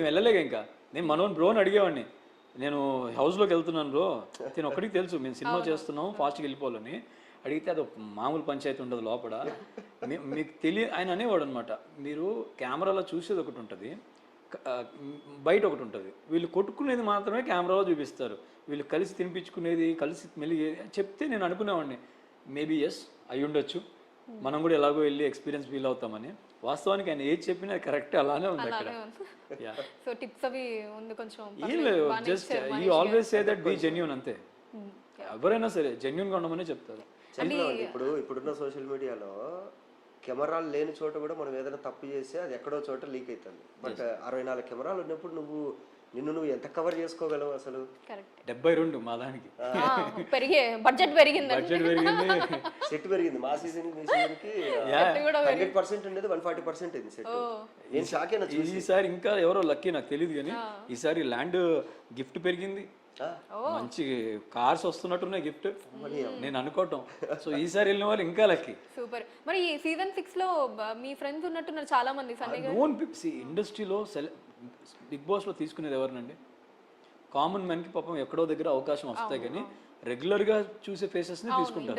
వెళ్ళలేక ఇంకా. నేను మనోన్ బ్రోని అడిగేవాడిని. నేను హౌస్లోకి వెళ్తున్నాను బ్రో. నేను ఒక్కడికి తెలుసు. మేము సినిమా చేస్తున్నాం ఫాస్ట్గా వెళ్ళిపోవాలని. అడిగితే అది మామూలు పంచాయతీ ఉండదు లోపల. మీకు తెలియ ఆయన అనేవాడు అనమాట మీరు కెమెరాలో చూసేది ఒకటి ఉంటుంది. బయట ఒకటి ఉంటుంది. వీళ్ళు కొట్టుకునేది మాత్రమే కెమెరాలో చూపిస్తారు. వీళ్ళు కలిసి తినిపించుకునేది కలిసి మెల్లి చెప్తే నేను అనుకునేవాడిని. మేబీ ఎస్ అయి ఉండొచ్చు మనం కూడా ఎలాగో వెళ్ళి ఎక్స్పీరియన్స్ ఫీల్ అవుతామని. వాస్తవానికి ఆయన ఏది చెప్పినా కరెక్ట్ అలానే ఉంది అక్కడ. సో టిప్స్ అవి ఉంది కొంచెం. Just you always say that be genuine అంతే. ఎవరైనా సరే జెన్యున్గా ఉండమని చెప్తారు. ఇప్పుడు ఇప్పుడున్న సోషల్ మీడియాలో కెమెరాలు లేని చోట కూడా మనం ఏదైనా తప్పు చేస్తే అది ఎక్కడో చోట లీక్ అవుతుంది. బట్ అరవై నాలుగు కెమెరాలు ఉన్నప్పుడు నువ్వు నిన్ను నువ్వు ఎంత కవర్ చేసుకోగలవు అసలు? కరెక్ట్ డెబ్బై రెండు మా దానికి. పెరిగే బడ్జెట్ పెరిగింది బడ్జెట్ పెరిగింది. సెట్ పెరిగింది. మా సీజన్ మీ సీజన్కి హండ్రెడ్ పర్సెంట్ ఉండేది వన్ ఫార్టీ పర్సెంట్ అయింది సెట్ నేను షాక్ అయినా చూసి. ఈసారి ఇంకా ఎవరో లక్కీ నాకు తెలియదు కానీ ఈసారి ల్యాండ్ గిఫ్ట్ పెరిగింది. ఆ, మంచి కార్స్ వస్తున్నట్టున్నాయి గిఫ్ట్ నేను అనుకోవటం. సో ఈసారి వెళ్ళిన వాళ్ళు ఇంకా లక్కీ సూపర్. మరి ఈ సీజన్ సిక్స్లో మీ ఫ్రెండ్స్ ఉన్నట్టున్నారు చాలా మంది పిప్సీ ఇండస్ట్రీలో సెల బిగ్ బాస్లో తీసుకునేది ఎవరినండి? కామన్ మ్యాన్కి పాపం ఎక్కడో దగ్గర అవకాశం వస్తాయి కానీ రెగ్యులర్గా చూసే ఫేసెస్ని తీసుకుంటారు.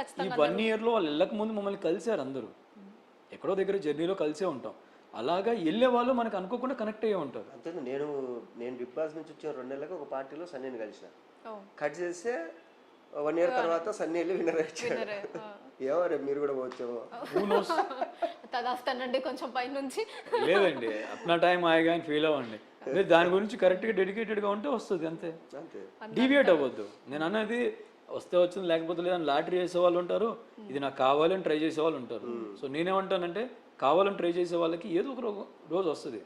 ఖచ్చితంగా ఈ వన్ ఇయర్లో వాళ్ళు వెళ్ళక ముందు మమ్మల్ని కలిసారు అందరూ. ఎక్కడో దగ్గర జర్నీలో కలిసే ఉంటాం. అలాగా వెళ్ళే వాళ్ళు మనకు అనుకోకుండా కనెక్ట్ అయ్యే ఉంటారు. అంతే నేను నేను బిగ్ బాస్ నుంచి వచ్చిన రెండు నెలలకు ఒక పార్టీలో సన్నీని కలిసిన. కట్ చేస్తే వన్ ఇయర్ తర్వాత సన్నీ వెళ్ళి విన్నర్ వచ్చాడు ఏమో రేపు మీరు కూడా పోవచ్చేమో. తదాస్తానండి కొంచెం పై నుంచి లేదండి. అప్నా టైం ఆయిగా అని ఫీల్ అవ్వండి. మీరు దాని గురించి కరెక్ట్గా డెడికేటెడ్గా ఉంటే వస్తుంది అంతే. అంతే. డీవియేట్ అవ్వద్దు. నేను అన్నది వస్తే వచ్చింది లేకపోతే లేదని లాటరీ చేసే వాళ్ళు ఉంటారు. ఇది నాకు కావాలని ట్రై చేసే వాళ్ళు ఉంటారు. సో నేనేమంటానంటే కావాలని ట్రై చేసే వాళ్ళకి ఏదో ఒక రోజు వస్తుంది.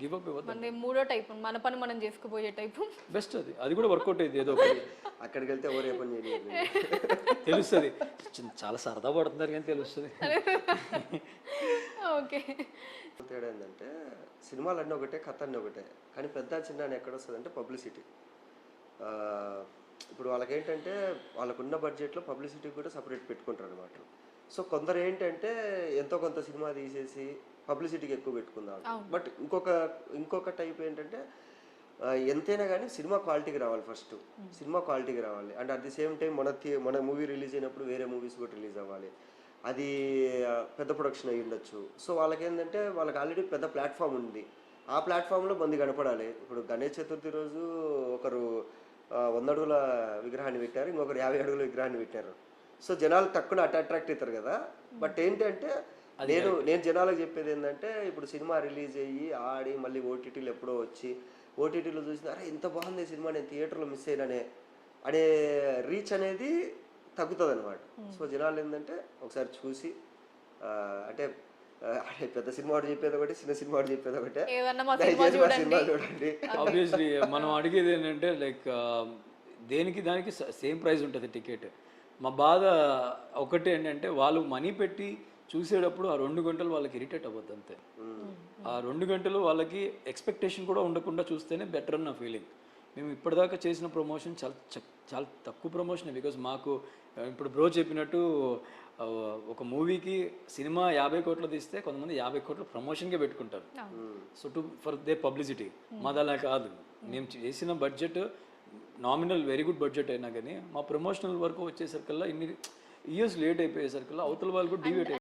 గివ్ అప్ ఇవ్వద్దు. మూడో టైప్ మన పని మనం చేసుకుపోయే టైపు బెస్ట్ అది. అది కూడా వర్కౌట్ అయ్యింది ఏదో ఒకటి. అక్కడికి వెళ్తే ఎవరు పని చేయలేదు తెలుస్తుంది. చాలా సరదా పడుతున్నారు కానీ తెలుస్తుంది. ఓకే. తేడా ఏంటంటే సినిమాలు అన్నీ ఒకటే కథ అన్నీ ఒకటే. కానీ పెద్ద చిన్న అని ఎక్కడ వస్తుంది అంటే పబ్లిసిటీ ఇప్పుడు వాళ్ళకి ఏంటంటే వాళ్ళకున్న బడ్జెట్లో పబ్లిసిటీ కూడా సపరేట్ పెట్టుకుంటారు అనమాట సో కొందరు ఏంటంటే ఎంతో కొంత సినిమా తీసేసి పబ్లిసిటీకి ఎక్కువ పెట్టుకుందాం బట్ ఇంకొక ఇంకొక టైప్ ఏంటంటే ఎంతైనా కానీ సినిమా క్వాలిటీకి రావాలి ఫస్ట్. సినిమా క్వాలిటీకి రావాలి. And at the same time మన మన మూవీ రిలీజ్ అయినప్పుడు వేరే మూవీస్ కూడా రిలీజ్ అవ్వాలి. అది పెద్ద ప్రొడక్షన్ అయ్యి ఉండొచ్చు. సో వాళ్ళకి ఏంటంటే వాళ్ళకి ఆల్రెడీ పెద్ద ప్లాట్ఫామ్ ఉంది. ఆ ప్లాట్ఫామ్లో మంది కనపడాలి. ఇప్పుడు గణేష్ చతుర్థి రోజు ఒకరు వంద అడుగుల విగ్రహాన్ని పెట్టారు. ఇంకొకరు యాభై అడుగుల విగ్రహాన్ని పెట్టారు. సో జనాలు తక్కువ అట్ అట్రాక్ట్ అవుతారు కదా. బట్ ఏంటంటే నేను నేను జనాలకు చెప్పేది ఏంటంటే ఇప్పుడు సినిమా రిలీజ్ అయ్యి ఆడి మళ్ళీ ఓటీటీలు ఎప్పుడో వచ్చి ఓటీటీలో చూసిన అరే ఇంత బాగుంది సినిమా నేను థియేటర్లో మిస్ అయినానే అనే రీచ్ అనేది తగ్గుతుంది అనమాట సో జనాలు ఏంటంటే ఒకసారి చూసి అంటే పెద్ద సినిమా చెప్పేది ఒకటి చిన్న సినిమా చెప్పేది ఒకటే. ఏదన్నా మా సినిమా చూడండి. సినిమా చూడండి. ఆబ్వియస్లీ మనం అడిగేది ఏంటంటే లైక్ దేనికి దానికి సేమ్ ప్రైస్ ఉంటుంది టికెట్. మా బాధ ఒకటి ఏంటంటే వాళ్ళు మనీ పెట్టి చూసేటప్పుడు ఆ రెండు గంటలు వాళ్ళకి ఇరిటేట్ అవ్వద్దు అంతే. ఆ రెండు గంటలు వాళ్ళకి ఎక్స్పెక్టేషన్ కూడా ఉండకుండా చూస్తేనే బెటర్ అన్న ఫీలింగ్ మేము ఇప్పటిదాకా చేసిన ప్రమోషన్ చాలా చాలా తక్కువ ప్రమోషన్ బికాజ్ మాకు ఇప్పుడు బ్రో చెప్పినట్టు ఒక మూవీకి సినిమా యాభై కోట్లు తీస్తే కొంతమంది యాభై కోట్లు ప్రమోషన్కే పెట్టుకుంటారు. So to for the publicity మాది అలా కాదు. మేము చేసిన budget nominal very good budget అయినా కానీ మా ప్రమోషనల్ వరకు వచ్చేసరికల్లా ఇన్ని ఇయర్స్ లేట్ అయిపోయేసరికల్లా అవతల వాళ్ళు కూడా డివేట్